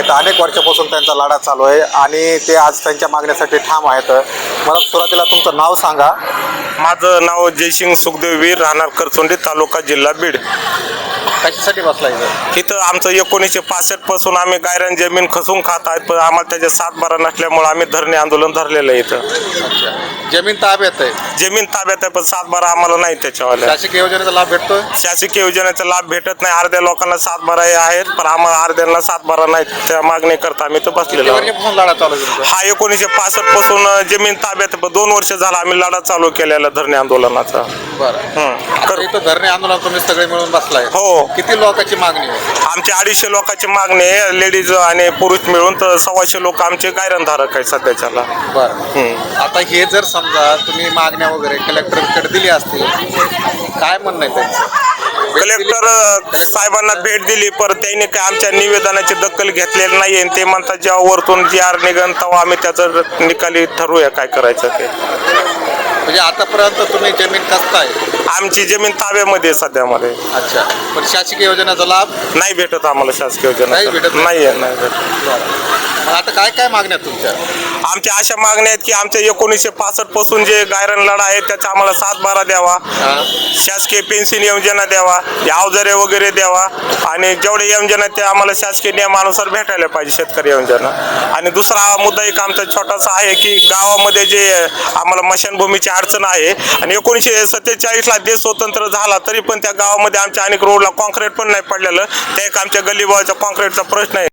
आहेत. अनेक वर्षापासून त्यांचा लढा चालू आहे आणि ते आज त्यांच्या मागण्यासाठी ठाम आहेत. मला सुरुवातीला तुमचं नाव सांगा. माझं नाव जयसिंग सुखदेव वीर राहणार करचोंडी तालुका जिल्हा बीड. कशासाठी बसला इथं? इथं आमचं एकोणीसशे पासष्टपासून आम्ही गायरान जमीन खसून खात आहेत पण आम्हाला त्याच्या सात बारा नसल्यामुळे आम्ही धरणे आंदोलन धरलेलं आहे इथं. जमीन ताब्यात आहे. जमीन ताब्यात आहे पण सात बारा आम्हाला नाही त्याच्यावाल्या. शासकीय योजनेचा लाभ भेटतोय? शासकीय योजनेचा लाभ भेटत नाही अर्ध्या लोकांना सात बारा हे आहेत पण आम्हाला अर्ध्यांना सात बारा नाही त्या मागणी करता आम्ही तर बसलेलो आहोत. वर्षापासून लढा चालू आहे तुमचा. हा एकोणीसशे पासष्टपासून जमीन ताब्यात पण दोन वर्ष झाला आम्ही लढा चालू केलेला धरणे आंदोलनाचा. बरं. हं. इथं धरणे आंदोलन तुम्ही सगळे मिळून बसलाय. हो. किती लोकांची मागणी आहे? आमची अडीचशे लोकांची मागणी आहे. लेडीज आणि पुरुष मिळून तर सव्वाशे लोक आमचे गायरनधारक आहे सध्याच्याला. बरं. आता हे जर समजा तुम्ही मागण्या वगैरे कलेक्टरकडे दिली असतील काय म्हणणं आहे त्यांचं? कलेक्टर साहेबांना भेट दिली पर त्यांनी काय आमच्या निवेदनाची दखल घेतलेली नाही ते म्हणतात जेव्हा वरतून जी आर निघन तेव्हा आम्ही त्याचं निकाली ठरवूया काय करायचं ते. म्हणजे आतापर्यंत तुम्ही जमीन कसताय? आमची जमीन ताब्यामध्ये सध्यामध्ये. अच्छा. पण शासकीय योजनेचा लाभ? नाही भेटत आम्हाला शासकीय योजना नाही भेटत? नाही आहे नाही भेटत. मग आता काय काय मागण्या आहेत तुमच्या? आमच्या अशा मागण्या आहेत की आमच्या एकोणीसशे पासष्टपासून जे गायरन लढा आहे त्याचा आम्हाला सात बारा द्यावा? शासकीय पेन्शन योजना द्यावा या अवजारे वगैरे द्यावा. आणि जेवढे योजना आहेत ते आम्हाला शासकीय नियमानुसार भेटायला पाहिजे शेतकरी योजना. आणि दुसरा मुद्दा एक आमचा छोटासा आहे की गावामध्ये जे आम्हाला मशानभूमीची अडचण आहे आणि एकोणीसशे सत्तेचाळीसला देश स्वतंत्र झाला तरी पण त्या गावामध्ये आमच्या अनेक रोडला कॉन्क्रीट पण नाही पडलेलं. त्या एक आमच्या गल्लीबाळचा कॉन्क्रीटचा प्रश्न आहे.